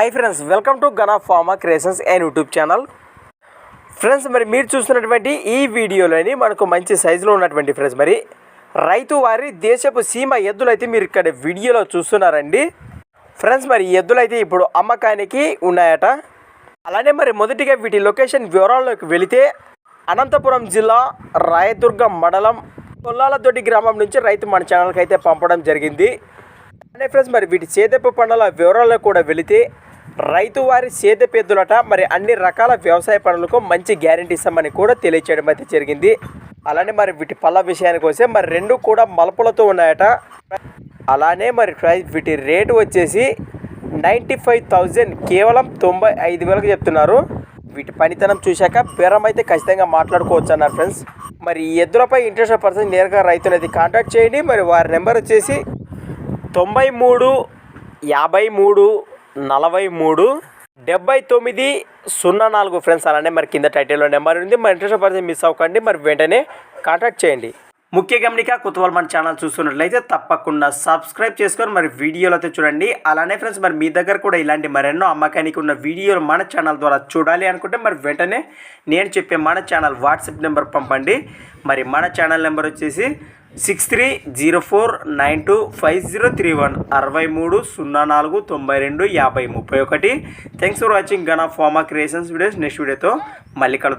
Hi friends welcome to Gana pharma creations and YouTube channel friends మరి మీరు చూస్తున్నటువంటి ఈ వీడియోలోని మనకు మంచి సైజులో ఉన్నటువంటి ఫ్రెండ్స్ మరి రైతు వారి దేశపు సీమ ఎద్దులు అయితే మీరు ఇక్కడ వీడియోలో చూస్తున్నారండి. ఫ్రెండ్స్ మరి ఎద్దులు అయితే ఇప్పుడు అమ్మకానికి ఉన్నాయట. అలానే మరి మొదటిగా వీటి లొకేషన్ వివరాల్లోకి వెళితే అనంతపురం జిల్లా రాయదుర్గం మండలం కొల్లాలదొడ్డి గ్రామం నుంచి రైతు మన ఛానల్కి అయితే పంపడం జరిగింది. అనే ఫ్రెండ్స్ మరి వీటి సేదెప్పు పనుల వివరాల్లో కూడా వెళితే రైతు వారి సేదెప్పు మరి అన్ని రకాల వ్యవసాయ పనులకు మంచి గ్యారంటీ ఇస్తామని కూడా తెలియచేయడం అయితే జరిగింది. అలానే మరి వీటి పళ్ళ విషయానికి వస్తే మరి రెండు కూడా మలుపులతో ఉన్నాయట. అలానే మరి ప్రైస్ వీటి రేటు వచ్చేసి నైంటీ ఫైవ్ థౌజండ్ కేవలం తొంభై ఐదు వేలకు చెప్తున్నారు. వీటి పనితనం చూశాక బేరం అయితే ఖచ్చితంగా మాట్లాడుకోవచ్చు అన్నారు ఫ్రెండ్స్. మరి ఎద్దులపై ఇంట్రెస్ట్ పర్సన్ నేరుగా రైతునైతే కాంటాక్ట్ చేయండి. మరి వారి నెంబర్ వచ్చేసి తొంభై మూడు యాభై మూడు నలభై మూడు డెబ్బై తొమ్మిది సున్నా నాలుగు ఫ్రెండ్స్. అలానే మరి కింద టైటిల్లో నెంబర్ ఉంది. మరి ఇంట్రెస్ట్ పడితే మిస్ అవ్వకండి. మరి వెంటనే కాంటాక్ట్ చేయండి. ముఖ్య గమనిక కుతూహల్ మన ఛానల్ చూస్తున్నట్లయితే తప్పకుండా సబ్స్క్రైబ్ చేసుకొని మరి వీడియోలు అయితే చూడండి. అలానే ఫ్రెండ్స్ మరి మీ దగ్గర కూడా ఇలాంటి మరెన్నో అమ్మకానికి ఉన్న వీడియోలు మన ఛానల్ ద్వారా చూడాలి అనుకుంటే మరి వెంటనే నేను చెప్పే మన ఛానల్ వాట్సాప్ నెంబర్ పంపండి. మరి మన ఛానల్ నెంబర్ వచ్చేసి six three zero four nine two five zero three one అరవై మూడు సున్నా నాలుగు తొంభై రెండు యాభై ముప్పై ఒకటి. థ్యాంక్స్ ఫర్ వాచింగ్ గన్ ఆఫ్ ఫార్మా క్రియేషన్స్ వీడియోస్ నెక్స్ట్ వీడియోతో మళ్ళీ కలుద్దాం.